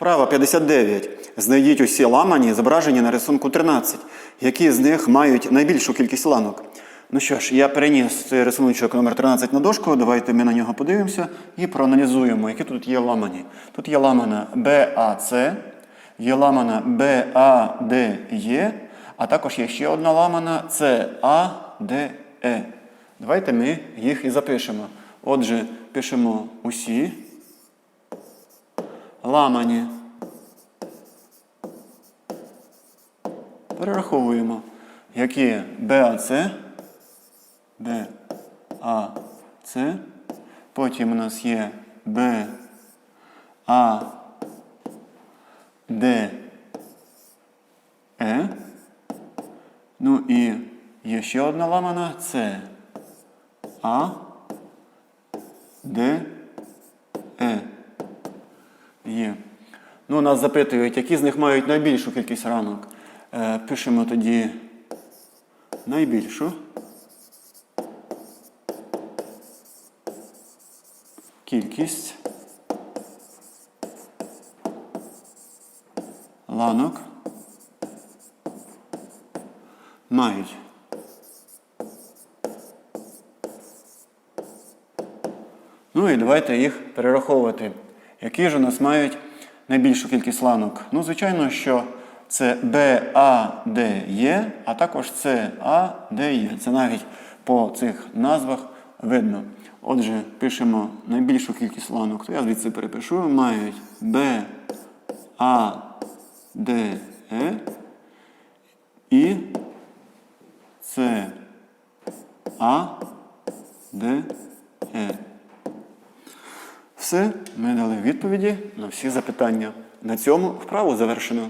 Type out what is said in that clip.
Вправа 59. Знайдіть усі ламані, зображені на рисунку 13. Які з них мають найбільшу кількість ланок? Ну що ж, я переніс цей рисуночок номер 13 на дошку. Давайте ми на нього подивимося і проаналізуємо, які тут є ламані. Тут є ламана BAC, є ламана BADE, а також є ще одна ламана CADE. Давайте ми їх і запишемо. Отже, пишемо усі ламані. Перераховуємо, які БАЦ, БАЦ, потім у нас є Б, А, Д, Е. Ну і є ще одна ламана С, А, Д, Е. Є. Ну, нас запитують, які з них мають найбільшу кількість ранок. Е, пишемо тоді найбільшу. Кількість ланок мають. Ну і давайте їх перераховувати. Які ж у нас мають найбільшу кількість ланок? Ну, звичайно, що це BADE, а також CADE. Це навіть по цих назвах видно. Отже, пишемо найбільшу кількість ланок. То я звідси перепишу. Мають BADE і CADE. Все, ми дали відповіді на всі запитання. На цьому вправу завершено.